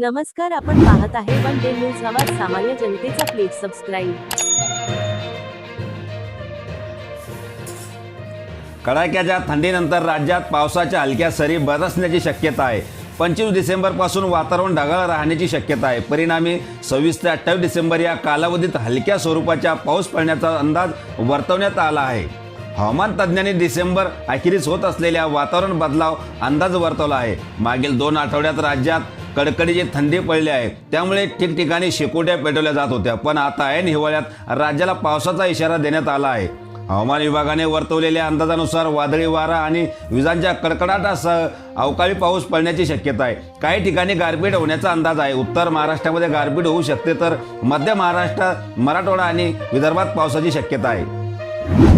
नमस्कार आपण पाहत आहे वन डे न्यूज आवाज सामान्य जनतेचा प्लीज सबस्क्राईब. कडाक्याच्या थंडीनंतर राज्यात पावसाच्या हलक्या सरी बरसण्याची शक्यता आहे. पंचवीस डिसेंबरपासून वातावरण ढगाळ राहण्याची शक्यता आहे. परिणामी सव्वीस ते अठ्ठावीस डिसेंबर या कालावधीत हलक्या स्वरूपाच्या पाऊस पडण्याचा अंदाज वर्तवण्यात आला आहे. हवामान तज्ज्ञांनी डिसेंबर अखेरीस होत असलेल्या वातावरण बदलाव अंदाज वर्तवला आहे. मागील दोन आठवड्यात राज्यात कडकडीचे थंडी पडले आहे त्यामुळे ठिकठिकाणी शेकोट्या पेटवल्या जात होत्या. पण आता ऐन हिवाळ्यात राज्याला पावसाचा इशारा देण्यात आला आहे. हवामान विभागाने वर्तवलेल्या अंदाजानुसार वादळी वारा आणि विजांच्या कडकडाटासह अवकाळी पाऊस पडण्याची शक्यता आहे. काही ठिकाणी गारपीट होण्याचा अंदाज आहे. उत्तर महाराष्ट्रामध्ये गारपीट होऊ शकते तर मध्य महाराष्ट्रात मराठवाडा आणि विदर्भात पावसाची शक्यता आहे.